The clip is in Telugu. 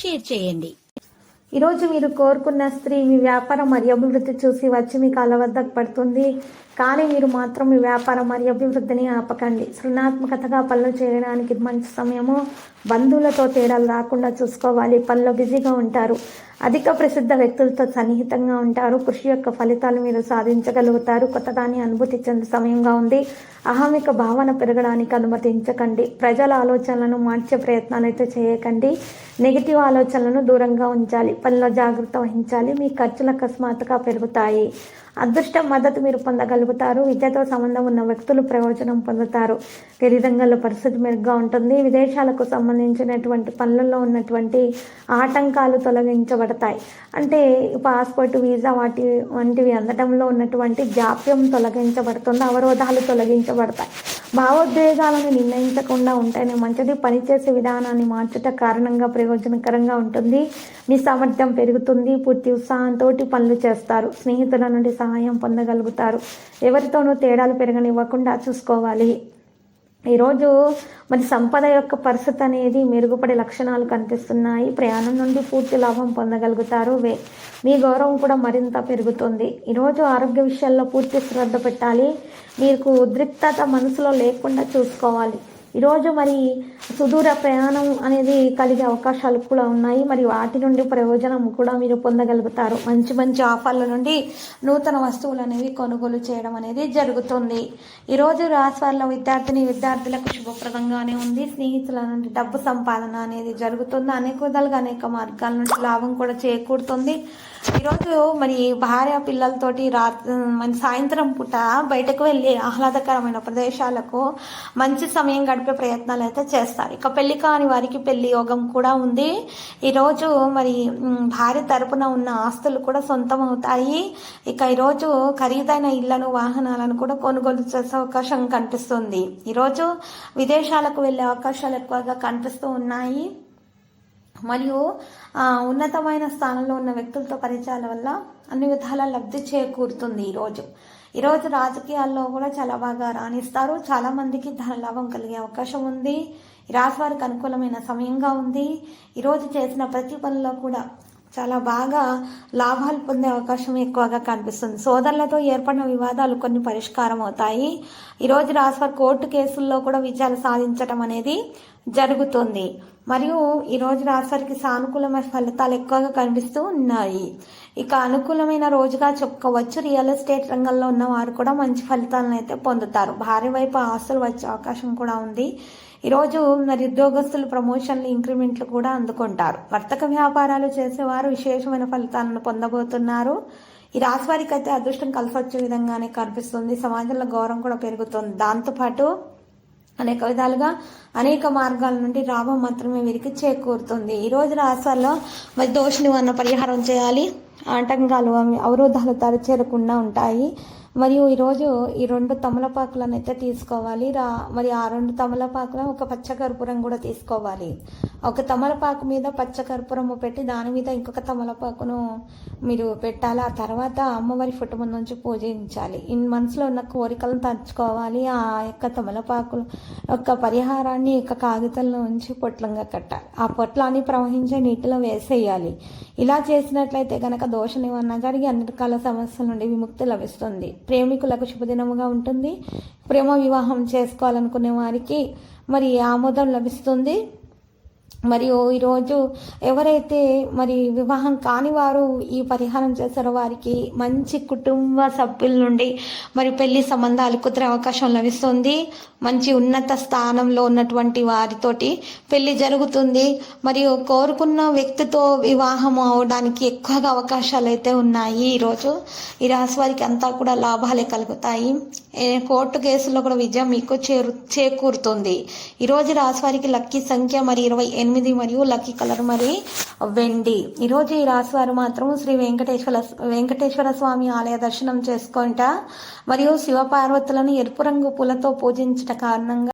షేర్ చేయండి. ఈరోజు మీరు కోరుకున్న స్త్రీ మీ వ్యాపారం మరియు అభివృద్ధి చూసి వచ్చి మీ కాళ్ళ వద్దకు పడుతుంది. కానీ మీరు మాత్రం మీ వ్యాపారం మరియు అభివృద్ధిని ఆపకండి. సృజనాత్మకతగా పనులు చేయడానికి మంచి సమయము బంధువులతో తేడాలు రాకుండా చూసుకోవాలి. పనిలో బిజీగా ఉంటారు. అధిక ప్రసిద్ధ వ్యక్తులతో సన్నిహితంగా ఉంటారు. కృషి యొక్క ఫలితాలు మీరు సాధించగలుగుతారు. కొత్తదాన్ని అనుభూతి చెందే సమయంగా ఉంది. అహమిక భావన పెరగడానికి అనుమతించకండి. ప్రజల ఆలోచనలను మార్చే ప్రయత్నాలు అయితే చేయకండి. నెగిటివ్ ఆలోచనలను దూరంగా ఉంచాలి. పనిలో జాగ్రత్త వహించాలి. మీ ఖర్చులు అకస్మాత్తుగా పెరుగుతాయి. అదృష్ట మద్దతు మీరు పొందగలుగుతారు. విద్యతో సంబంధం ఉన్న వ్యక్తులు ప్రయోజనం పొందుతారు. రంగంలో పరిస్థితి మెరుగ్గా ఉంటుంది. విదేశాలకు సంబంధించినటువంటి పనులలో ఉన్నటువంటి ఆటంకాలు తొలగించబడతాయి. అంటే పాస్పోర్ట్ వీసా వాటి వంటివి అందడంలో ఉన్నటువంటి జాప్యం తొలగించబడుతుంది. అవరోధాలు తొలగించబడతాయి. భావోద్వేగాలను నిర్ణయించకుండా ఉంటేనే మంచిది. పనిచేసే విధానాన్ని మార్చుట కారణంగా ప్రయోజనకరంగా ఉంటుంది. మీ సామర్థ్యం పెరుగుతుంది. పూర్తి ఉత్సాహంతో పనులు చేస్తారు. స్నేహితుల నుండి సహాయం పొందగలుగుతారు. ఎవరితోనూ తేడాలు పెరగనివ్వకుండా చూసుకోవాలి. ఈరోజు మరి సంపద యొక్క పరిస్థితి అనేది మెరుగుపడే లక్షణాలు కనిపిస్తున్నాయి. ప్రయాణం నుండి పూర్తి లాభం పొందగలుగుతారు. వే మీ గౌరవం కూడా మరింత పెరుగుతుంది. ఈరోజు ఆరోగ్య విషయాల్లో పూర్తి శ్రద్ధ పెట్టాలి. మీకు ఉద్రిక్తత మనసులో లేకుండా చూసుకోవాలి. ఈరోజు మరి సుదూర ప్రయాణం అనేది కలిగే అవకాశాలు కూడా ఉన్నాయి. మరి వాటి నుండి ప్రయోజనం కూడా మీరు పొందగలుగుతారు. మంచి మంచి ఆఫర్ల నుండి నూతన వస్తువులు అనేవి కొనుగోలు చేయడం అనేది జరుగుతుంది. ఈరోజు రాశివారిలో విద్యార్థిని విద్యార్థులకు శుభప్రదంగానే ఉంది. స్నేహితుల నుండి డబ్బు సంపాదన అనేది జరుగుతుంది. అనేక విధాలుగా అనేక మార్గాల నుండి లాభం కూడా చేకూరుతుంది. ఈరోజు మరి భార్య పిల్లలతోటి రాత్రి మరి సాయంత్రం పూట బయటకు వెళ్ళి ఆహ్లాదకరమైన ప్రదేశాలకు మంచి సమయం గడిపే ప్రయత్నాలు అయితే చేస్తారు. ఇక పెళ్ళి కాని వారికి పెళ్ళి యోగం కూడా ఉంది. ఈరోజు మరి భార్య తరపున ఉన్న ఆస్తులు కూడా సొంతం అవుతాయి ఇక ఈరోజు ఖరీదైన ఇళ్ళను వాహనాలను కూడా కొనుగోలు చేసే అవకాశం కనిపిస్తుంది. ఈరోజు విదేశాలకు వెళ్ళే అవకాశాలు ఎక్కువగా కనిపిస్తూ ఉన్నాయి. మరియు ఉన్నతమైన స్థానంలో ఉన్న వ్యక్తులతో పరిచయాల వల్ల అన్ని విధాల లబ్ధి చేకూరుతుంది ఈరోజు ఈరోజు రాజకీయాల్లో కూడా చాలా బాగా రాణిస్తారు. చాలా మందికి ధన లాభం కలిగే అవకాశం ఉంది. రాశి వారికి అనుకూలమైన సమయంగా ఉంది. ఈరోజు చేసిన ప్రతి పనిలో కూడా చాలా బాగా లాభాలు పొందే అవకాశం ఎక్కువగా కనిపిస్తుంది. సోదరులతో ఏర్పడిన వివాదాలు కొన్ని పరిష్కారం అవుతాయి. ఈరోజు రాశివారి కోర్టు కేసుల్లో కూడా విజయాలు సాధించడం అనేది జరుగుతుంది. మరియు ఈరోజు రాశివారికి సానుకూలమైన ఫలితాలు ఎక్కువగా కనిపిస్తూ ఉన్నాయి. ఇక అనుకూలమైన రోజుగా చెప్పుకోవచ్చు రియల్ ఎస్టేట్ రంగంలో ఉన్న వారు కూడా మంచి ఫలితాలను అయితే పొందుతారు. భారీ వైపు ఆస్తులు వచ్చే అవకాశం కూడా ఉంది. ఈరోజు మరి ఉద్యోగస్తులు ప్రమోషన్లు ఇంక్రిమెంట్లు కూడా అందుకుంటారు. వర్తక వ్యాపారాలు చేసేవారు విశేషమైన ఫలితాలను పొందబోతున్నారు. ఈ రాశి వారికి అయితే అదృష్టం కలిసి వచ్చే విధంగానే కనిపిస్తుంది. సమాజంలో గౌరవం కూడా పెరుగుతుంది. దాంతోపాటు అనేక విధాలుగా అనేక మార్గాల నుండి లాభం మాత్రమే వీరికి చేకూరుతుంది. ఈరోజు రాష్ట్రాల్లో మరి దోష నివారణ పరిహారం చేయాలి. ఆటంకాలు అవరోధాలు తరచేరకుండా ఉంటాయి. మరియు ఈరోజు ఈ రెండు తమలపాకులను అయితే తీసుకోవాలి. రా మరి ఆ రెండు తమలపాకులను ఒక పచ్చకర్పూరం కూడా తీసుకోవాలి. ఒక తమలపాకు మీద పచ్చకర్పూరము పెట్టి దాని మీద ఇంకొక తమలపాకును మీరు పెట్టాలి. ఆ తర్వాత అమ్మవారి ఫోటో ముందు నుంచి పూజించాలి ఇన్ మనసులో ఉన్న కోరికలను తరుచుకోవాలి ఆ యొక్క తమలపాకులు యొక్క పరిహారాన్ని యొక్క కాగితంలో ఉంచి పొట్లంగా కట్టాలి. ఆ పొట్లాన్ని ప్రవహించే నీటిలో వేసేయాలి. ఇలా చేసినట్లయితే కనుక దోష నివారణ జరిగి అన్ని రకాల సమస్యల నుండి విముక్తి లభిస్తుంది. ప్రేమికులకు శుభదినముగా ఉంటుంది. ప్రేమ వివాహం చేసుకోవాలనుకునే వారికి మరి ఆమోదం లభిస్తుంది. మరియు ఈరోజు ఎవరైతే మరి వివాహం కాని వారు ఈ పరిహారం చేశారో వారికి మంచి కుటుంబ సభ్యుల నుండి మరి పెళ్ళి సంబంధాలు కుదిరే అవకాశం లభిస్తుంది. మంచి ఉన్నత స్థానంలో ఉన్నటువంటి వారితోటి పెళ్ళి జరుగుతుంది. మరియు కోరుకున్న వ్యక్తితో వివాహం అవడానికి ఎక్కువగా అవకాశాలు అయితే ఉన్నాయి ఈరోజు. ఈ రాశి వారికి అంతా కూడా లాభాలే కలుగుతాయి. కోర్టు కేసుల్లో కూడా విజయం మీకు చేరు చేకూరుతుంది. ఈరోజు రాశి వారికి లక్కీ సంఖ్య మరి ఇరవై ఎనిమిది మరియు లక్కీ కలర్ మరి వెండి. ఈరోజు ఈ రాశి వారు మాత్రం శ్రీ వెంకటేశ్వర వెంకటేశ్వర స్వామి ఆలయ దర్శనం చేసుకుంటా మరియు శివపార్వతులను ఎరుపు రంగు పూలతో పూజించట కారణంగా